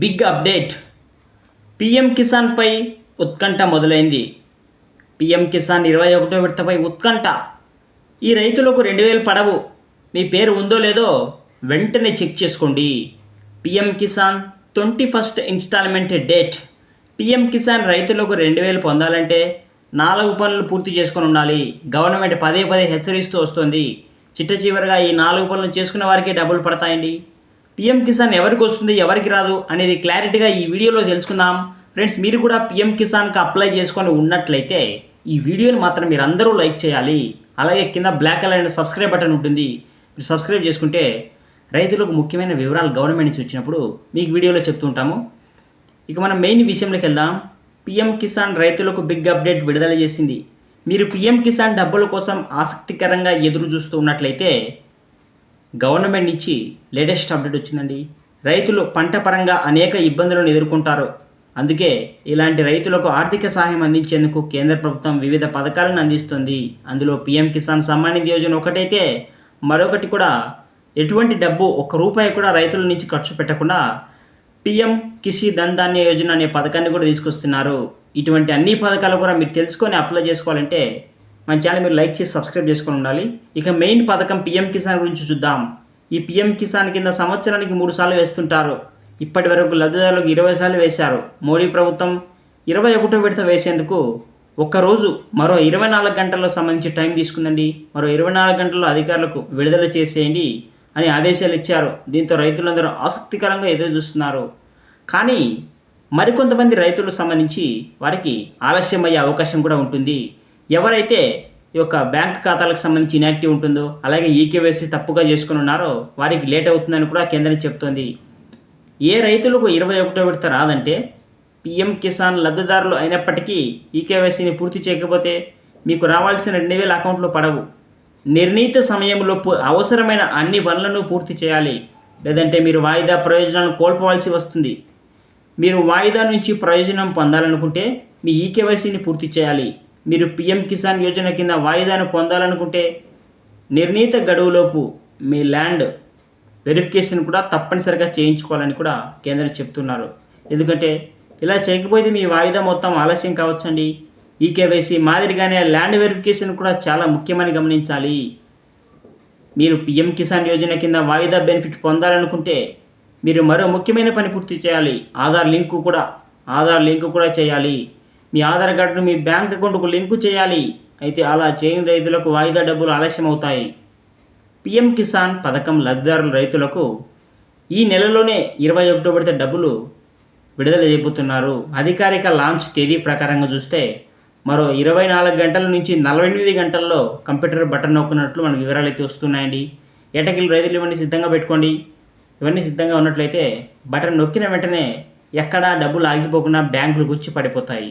Big update. PM కిసాన్పై ఉత్కంఠ మొదలైంది. PM Kisan ఇరవై ఒకటో విడతపై ఉత్కంఠ. ఈ రైతులకు రెండు వేలు పడవు. మీ పేరు ఉందో లేదో వెంటనే చెక్ చేసుకోండి. PM Kisan twenty first installment date. PM Kisan రైతులకు రెండు వేలు పొందాలంటే నాలుగు పనులు పూర్తి చేసుకొని ఉండాలి. గవర్నమెంట్ పదే పదే హెచ్చరిస్తూ వస్తుంది. చిట్ట చివరిగా ఈ నాలుగు పనులు చేసుకున్న వారికే డబ్బులు పడతాయండి. పిఎం కిసాన్ ఎవరికి వస్తుంది ఎవరికి రాదు అనేది క్లారిటీగా ఈ వీడియోలో తెలుసుకుందాం. ఫ్రెండ్స్ మీరు కూడా పిఎం కిసాన్కి అప్లై చేసుకొని ఉన్నట్లయితే ఈ వీడియోని మాత్రం మీరు అందరూ లైక్ చేయాలి. అలాగే కింద బ్లాక్ కలర్ అయిన సబ్స్క్రైబ్ బటన్ ఉంటుంది. మీరు సబ్స్క్రైబ్ చేసుకుంటే రైతులకు ముఖ్యమైన వివరాలు గవర్నమెంట్ నుంచి వచ్చినప్పుడు మీకు వీడియోలో చెప్తుంటాము ఇక మనం మెయిన్ విషయంలోకి వెళ్దాం. పిఎం కిసాన్ రైతులకు బిగ్ అప్డేట్ విడుదల చేసింది. మీరు పిఎం కిసాన్ డబ్బుల కోసం ఆసక్తికరంగా ఎదురు చూస్తూ ఉన్నట్లయితే గవర్నమెంట్ నుంచి లేటెస్ట్ అప్డేట్ వచ్చిందండి. రైతులు పంట పరంగా అనేక ఇబ్బందులను ఎదుర్కొంటారు. అందుకే ఇలాంటి రైతులకు ఆర్థిక సహాయం అందించేందుకు కేంద్ర ప్రభుత్వం వివిధ పథకాలను అందిస్తుంది. అందులో పీఎం కిసాన్ సమ్మాన్ నిధి యోజన ఒకటైతే మరొకటి కూడా ఎటువంటి డబ్బు ఒక్క రూపాయి కూడా రైతుల నుంచి ఖర్చు పెట్టకుండా పిఎం కిసి ధన్ ధాన్య యోజన అనే పథకాన్ని కూడా తీసుకొస్తున్నారు. ఇటువంటి అన్ని పథకాలు కూడా మీరు తెలుసుకొని అప్లై చేసుకోవాలంటే మన ఛానల్ మీరు లైక్ చేసి సబ్స్క్రైబ్ చేసుకొని ఉండాలి. ఇక మెయిన్ పథకం పిఎం కిసాన్ గురించి చూద్దాం. ఈ పిఎం కిసాన్ కింద సంవత్సరానికి మూడు సార్లు వేస్తుంటారు. ఇప్పటి వరకు లబ్ధిదారులకు ఇరవై సార్లు వేశారు. మోడీ ప్రభుత్వం ఇరవై ఒకటో విడత వేసేందుకు ఒక్కరోజు మరో ఇరవై నాలుగు గంటల్లో సంబంధించి టైం తీసుకుందండి. మరో ఇరవై నాలుగు గంటల్లో అధికారులకు విడుదల చేసేయండి అని ఆదేశాలు ఇచ్చారు. దీంతో రైతులందరూ ఆసక్తికరంగా ఎదురు చూస్తున్నారు. కానీ మరికొంతమంది రైతులకు సంబంధించి వారికి ఆలస్యం అయ్యే అవకాశం కూడా ఉంటుంది. ఎవరైతే ఈ యొక్క బ్యాంక్ ఖాతాలకు సంబంధించి ఇన్యాక్టివ్ ఉంటుందో అలాగే ఈకేవైసీ తప్పుగా చేసుకుని ఉన్నారో వారికి లేట్ అవుతుందని కూడా కేంద్రం చెప్తోంది. ఏ రైతులకు ఇరవై ఒకటో విడత రాదంటే పిఎం కిసాన్ లబ్ధిదారులు అయినప్పటికీ ఈకేవైసీని పూర్తి చేయకపోతే మీకు రావాల్సిన రెండు వేల అకౌంట్లో పడవు. నిర్ణీత సమయంలో అవసరమైన అన్ని పనులను పూర్తి చేయాలి. లేదంటే మీరు వాయిదా ప్రయోజనాలను కోల్పోవాల్సి వస్తుంది. మీరు వాయిదా నుంచి ప్రయోజనం పొందాలనుకుంటే మీ ఈకేవైసీని పూర్తి చేయాలి. మీరు పిఎం కిసాన్ యోజన కింద వాయిదాను పొందాలనుకుంటే నిర్ణీత గడువులోపు మీ ల్యాండ్ వెరిఫికేషన్ కూడా తప్పనిసరిగా చేయించుకోవాలని కూడా కేంద్రం చెప్తున్నారు. ఎందుకంటే ఇలా చేయకపోతే మీ వాయిదా మొత్తం ఆలస్యం కావచ్చండి. ఈ కేవైసీ మాదిరిగానే ల్యాండ్ వెరిఫికేషన్ కూడా చాలా ముఖ్యమని గమనించాలి. మీరు పిఎం కిసాన్ యోజన కింద వాయిదా బెనిఫిట్ పొందాలనుకుంటే మీరు మరో ముఖ్యమైన పని పూర్తి చేయాలి. ఆధార్ లింకు కూడా ఆధార్ లింకు కూడా చేయాలి. మీ ఆధార్ కార్డును మీ బ్యాంక్ అకౌంట్కు లింకు చేయాలి. అయితే అలా చేయని రైతులకు వాయిదా డబ్బులు ఆలస్యం అవుతాయి పిఎం కిసాన్ పథకం లబ్ధిదారుల రైతులకు ఈ నెలలోనే ఇరవై ఒకటో విడత డబ్బులు విడుదల చేయబోతున్నారు. అధికారిక లాంచ్ తేదీ ప్రకారంగా చూస్తే మరో ఇరవై నాలుగు గంటల నుంచి నలభై ఎనిమిది గంటల్లో కంప్యూటర్ బటన్ నొక్కినట్లు మనకు వివరాలు అయితే వస్తున్నాయండి. ఎటకిలు రైతులు ఇవన్నీ సిద్ధంగా పెట్టుకోండి. ఇవన్నీ సిద్ధంగా ఉన్నట్లయితే బటన్ నొక్కిన వెంటనే ఎక్కడా డబ్బులు ఆగిపోకుండా బ్యాంకులు గుచ్చి పడిపోతాయి.